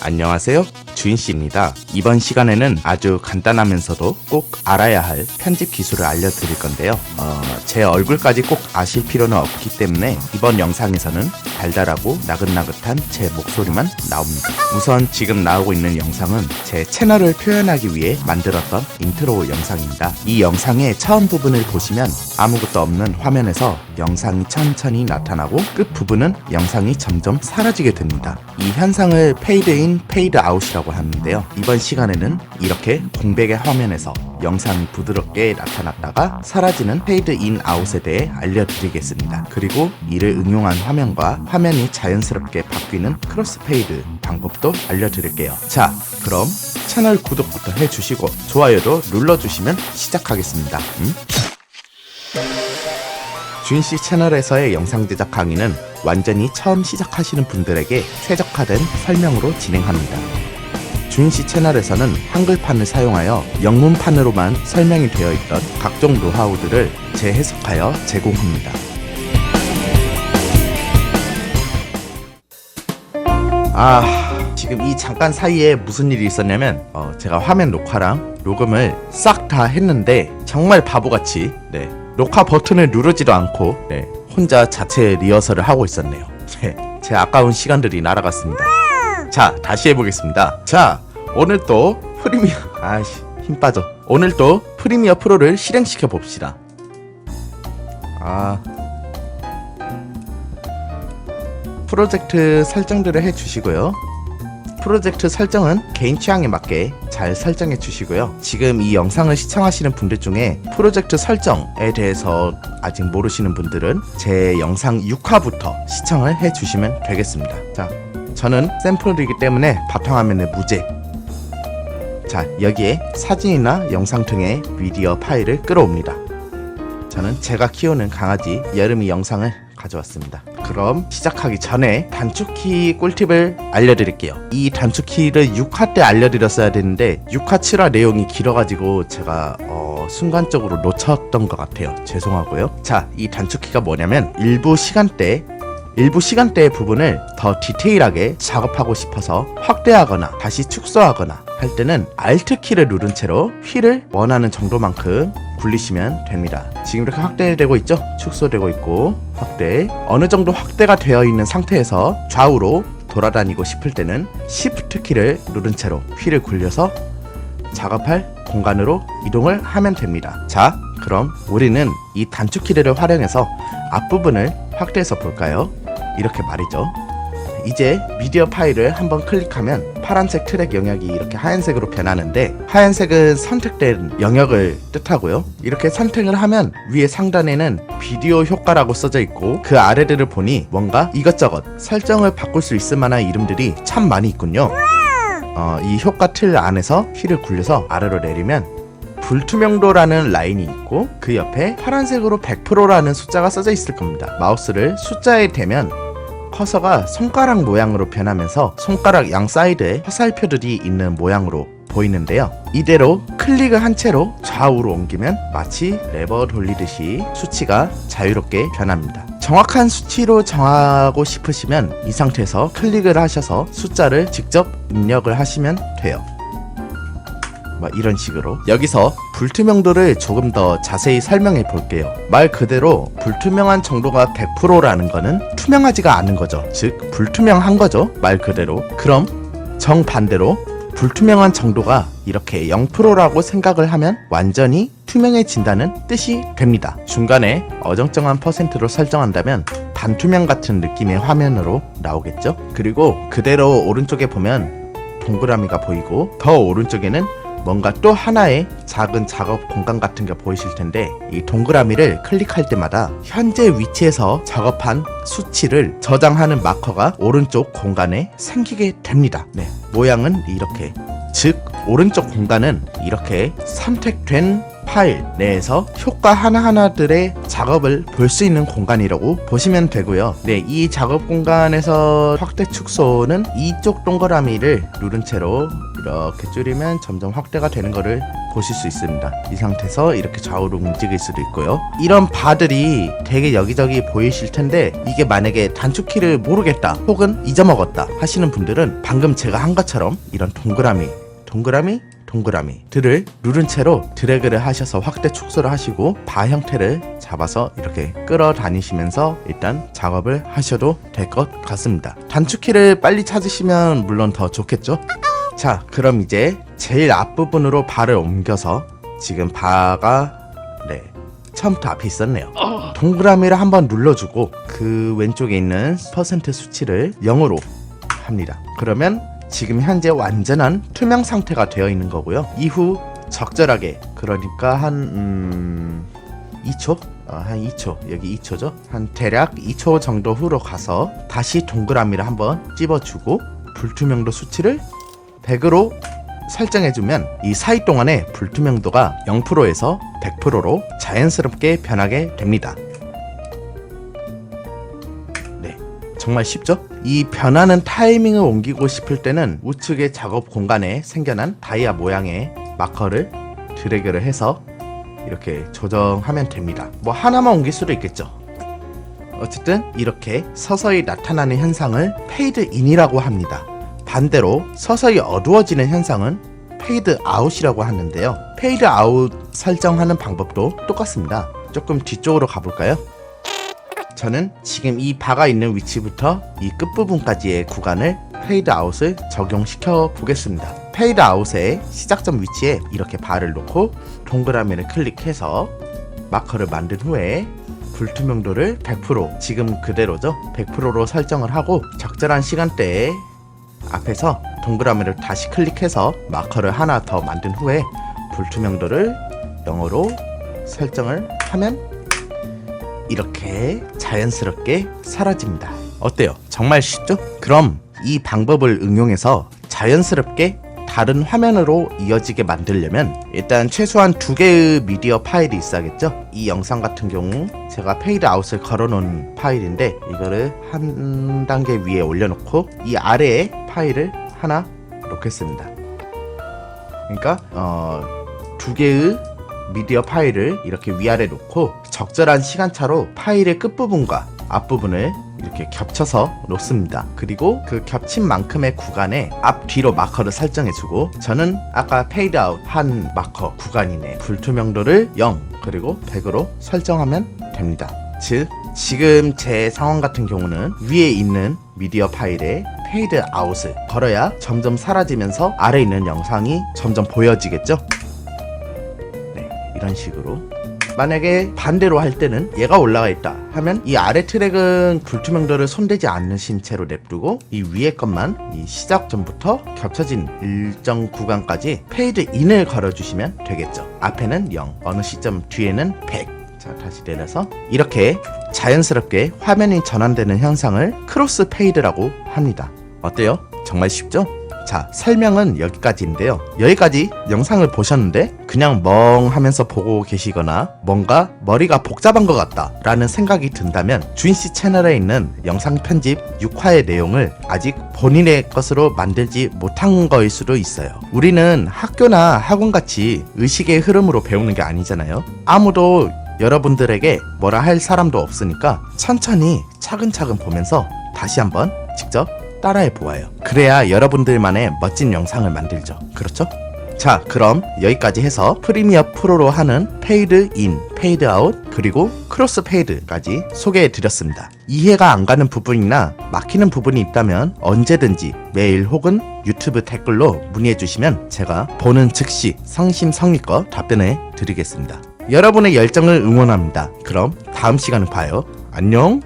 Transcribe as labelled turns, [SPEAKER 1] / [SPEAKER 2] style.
[SPEAKER 1] 안녕하세요. 주인 씨입니다. 이번 시간에는 아주 간단하면서도 꼭 알아야 할 편집 기술을 알려드릴 건데요. 어, 제 얼굴까지 꼭 아실 필요는 없기 때문에 이번 영상에서는 달달하고 나긋나긋한 제 목소리만 나옵니다. 우선 지금 나오고 있는 영상은 제 채널을 표현하기 위해 만들었던 인트로 영상입니다. 이 영상의 처음 부분을 보시면 아무것도 없는 화면에서 영상이 천천히 나타나고 끝 부분은 영상이 점점 사라지게 됩니다. 이 현상을 페이드 인, 페이드 아웃이라고 하는데요. 이번 시간에는 이렇게 공백의 화면에서 영상이 부드럽게 나타났다가 사라지는 페이드 인, 아웃에 대해 알려드리겠습니다. 그리고 이를 응용한 화면과 화면이 자연스럽게 바뀌는 크로스 페이드 방법도 알려드릴게요. 자, 그럼 채널 구독부터 해주시고 좋아요도 눌러주시면 시작하겠습니다. 음? 주인씨 채널에서의 영상 제작 강의는 완전히 처음 시작하시는 분들에게 최적화된 설명으로 진행합니다. 주인씨 채널에서는 한글판을 사용하여 영문판으로만 설명이 되어 있던 각종 노하우들을 재해석하여 제공합니다. 아, 지금 이 잠깐 사이에 무슨 일이 있었냐면 어, 제가 화면 녹화랑 녹음을 싹 다 했는데 정말 바보같이 네, 녹화 버튼을 누르지도 않고 네, 혼자 자체 리허설을 하고 있었네요. 네, 제 아까운 시간들이 날아갔습니다. 자, 다시 해보겠습니다. 자, 오늘 또 프리미어 아씨 힘 빠져. 오늘 또 프리미어 프로를 실행시켜 봅시다. 아 프로젝트 설정들을 해주시고요. 프로젝트 설정은 개인 취향에 맞게 잘 설정해 주시고요. 지금 이 영상을 시청하시는 분들 중에 프로젝트 설정에 대해서 아직 모르시는 분들은 제 영상 6화부터 시청을 해 주시면 되겠습니다. 자, 저는 샘플이기 때문에 바탕화면에 무제. 자, 여기에 사진이나 영상 등의 미디어 파일을 끌어옵니다. 저는 제가 키우는 강아지 여름이 영상을 가져왔습니다. 그럼 시작하기 전에 단축키 꿀팁을 알려드릴게요. 이 단축키를 6화 때 알려드렸어야 되는데 6화 7화 내용이 길어가지고 제가 어, 순간적으로 놓쳤던 것 같아요. 죄송하고요. 자, 이 단축키가 뭐냐면 일부 시간대 일부 시간대의 부분을 더 디테일하게 작업하고 싶어서 확대하거나 다시 축소하거나 할 때는 Alt 키를 누른 채로 휠을 원하는 정도만큼 굴리시면 됩니다. 지금 이렇게 확대되고 있죠? 축소되고 있고 확대 어느 정도 확대가 되어 있는 상태에서 좌우로 돌아다니고 싶을 때는 Shift 키를 누른 채로 휠을 굴려서 작업할 공간으로 이동을 하면 됩니다. 자, 그럼 우리는 이 단축키를 활용해서 앞부분을 확대해서 볼까요? 이렇게 말이죠. 이제 미디어 파일을 한번 클릭하면 파란색 트랙 영역이 이렇게 하얀색으로 변하는데 하얀색은 선택된 영역을 뜻하고요. 이렇게 선택을 하면 위에 상단에는 비디오 효과라고 써져 있고 그 아래들을 보니 뭔가 이것저것 설정을 바꿀 수 있을 만한 이름들이 참 많이 있군요. 어, 이 효과 틀 안에서 휠을 굴려서 아래로 내리면 불투명도라는 라인이 있고 그 옆에 파란색으로 100%라는 숫자가 써져 있을 겁니다. 마우스를 숫자에 대면 커서가 손가락 모양으로 변하면서 손가락 양 사이드에 화살표들이 있는 모양으로 보이는데요. 이대로 클릭을 한 채로 좌우로 옮기면 마치 레버 돌리듯이 수치가 자유롭게 변합니다. 정확한 수치로 정하고 싶으시면 이 상태에서 클릭을 하셔서 숫자를 직접 입력을 하시면 돼요. 막 이런 식으로 여기서 불투명도를 조금 더 자세히 설명해 볼게요. 말 그대로 불투명한 정도가 100%라는 거는 투명하지가 않은 거죠. 즉 불투명한 거죠. 말 그대로. 그럼 정반대로 불투명한 정도가 이렇게 0%라고 생각을 하면 완전히 투명해진다는 뜻이 됩니다. 중간에 어정쩡한 퍼센트로 설정한다면 반투명 같은 느낌의 화면으로 나오겠죠? 그리고 그대로 오른쪽에 보면 동그라미가 보이고 더 오른쪽에는 뭔가 또 하나의 작은 작업 공간 같은 게 보이실 텐데 이 동그라미를 클릭할 때마다 현재 위치에서 작업한 수치를 저장하는 마커가 오른쪽 공간에 생기게 됩니다. 네, 모양은 이렇게 즉 오른쪽 공간은 이렇게 선택된 파일 내에서 효과 하나하나들의 작업을 볼 수 있는 공간이라고 보시면 되고요. 네, 이 작업 공간에서 확대 축소는 이쪽 동그라미를 누른 채로 이렇게 줄이면 점점 확대가 되는 것을 보실 수 있습니다. 이 상태에서 이렇게 좌우로 움직일 수도 있고요. 이런 바들이 되게 여기저기 보이실 텐데 이게 만약에 단축키를 모르겠다 혹은 잊어먹었다 하시는 분들은 방금 제가 한 것처럼 이런 동그라미 동그라미 동그라미들을 누른 채로 드래그를 하셔서 확대 축소를 하시고 바 형태를 잡아서 이렇게 끌어다니시면서 일단 작업을 하셔도 될 것 같습니다. 단축키를 빨리 찾으시면 물론 더 좋겠죠? 자, 그럼 이제 제일 앞부분으로 발을 옮겨서 지금 바가 네 처음부터 앞에 있었네요. 동그라미를 한번 눌러주고 그 왼쪽에 있는 퍼센트 수치를 0으로 합니다. 그러면 지금 현재 완전한 투명 상태가 되어 있는 거고요. 이후 적절하게 그러니까 한 음, 2초? 어, 한 2초 여기 2초죠 한 대략 2초 정도 후로 가서 다시 동그라미를 한번 찝어주고 불투명도 수치를 100으로 설정해주면 이 사이 동안에 불투명도가 0%에서 100%로 자연스럽게 변하게 됩니다. 정말 쉽죠? 이 변하는 타이밍을 옮기고 싶을 때는 우측의 작업 공간에 생겨난 다이아 모양의 마커를 드래그를 해서 이렇게 조정하면 됩니다. 뭐 하나만 옮길 수도 있겠죠. 어쨌든 이렇게 서서히 나타나는 현상을 페이드 인이라고 합니다. 반대로 서서히 어두워지는 현상은 페이드 아웃이라고 하는데요. 페이드 아웃 설정하는 방법도 똑같습니다. 조금 뒤쪽으로 가볼까요? 저는 지금 이 바가 있는 위치부터 이 끝부분까지의 구간을 페이드 아웃을 적용시켜 보겠습니다. 페이드 아웃의 시작점 위치에 이렇게 바를 놓고 동그라미를 클릭해서 마커를 만든 후에 불투명도를 100% 지금 그대로죠 100%로 설정을 하고 적절한 시간대에 앞에서 동그라미를 다시 클릭해서 마커를 하나 더 만든 후에 불투명도를 0으로 설정을 하면 이렇게 자연스럽게 사라집니다. 어때요? 정말 쉽죠? 그럼 이 방법을 응용해서 자연스럽게 다른 화면으로 이어지게 만들려면 일단 최소한 두 개의 미디어 파일이 있어야겠죠? 이 영상 같은 경우 제가 페이드 아웃을 걸어놓은 파일인데 이거를 한 단계 위에 올려놓고 이 아래에 파일을 하나 놓겠습니다. 그러니까 어, 두 개의 미디어 파일을 이렇게 위아래 놓고 적절한 시간차로 파일의 끝부분과 앞부분을 이렇게 겹쳐서 놓습니다. 그리고 그 겹친 만큼의 구간에 앞 뒤로 마커를 설정해주고 저는 아까 페이드 아웃 한 마커 구간이네. 불투명도를 0 그리고 100으로 설정하면 됩니다. 즉 지금 제 상황 같은 경우는 위에 있는 미디어 파일에 페이드 아웃을 걸어야 점점 사라지면서 아래 있는 영상이 점점 보여지겠죠? 네, 이런 식으로 만약에 반대로 할 때는 얘가 올라가 있다 하면 이 아래 트랙은 불투명도를 손대지 않으신 채로 냅두고 이 위에 것만 이 시작 전부터 겹쳐진 일정 구간까지 페이드 인을 걸어주시면 되겠죠 앞에는 0 어느 시점 뒤에는 100 자 다시 내려서 이렇게 자연스럽게 화면이 전환되는 현상을 크로스 페이드라고 합니다 어때요? 정말 쉽죠? 자, 설명은 여기까지인데요. 여기까지 영상을 보셨는데 그냥 멍 하면서 보고 계시거나 뭔가 머리가 복잡한 것 같다 라는 생각이 든다면 주인씨 채널에 있는 영상 편집 6화의 내용을 아직 본인의 것으로 만들지 못한 거일 수도 있어요. 우리는 학교나 학원 같이 의식의 흐름으로 배우는 게 아니잖아요. 아무도 여러분들에게 뭐라 할 사람도 없으니까 천천히 차근차근 보면서 다시 한번 직접 따라해 보아요. 그래야 여러분들만의 멋진 영상을 만들죠. 그렇죠? 자, 그럼 여기까지 해서 프리미어 프로로 하는 페이드 인, 페이드 아웃, 그리고 크로스 페이드까지 소개해 드렸습니다. 이해가 안 가는 부분이나 막히는 부분이 있다면 언제든지 메일 혹은 유튜브 댓글로 문의해 주시면 제가 보는 즉시 성심성의껏 답변해 드리겠습니다. 여러분의 열정을 응원합니다. 그럼 다음 시간에 봐요. 안녕!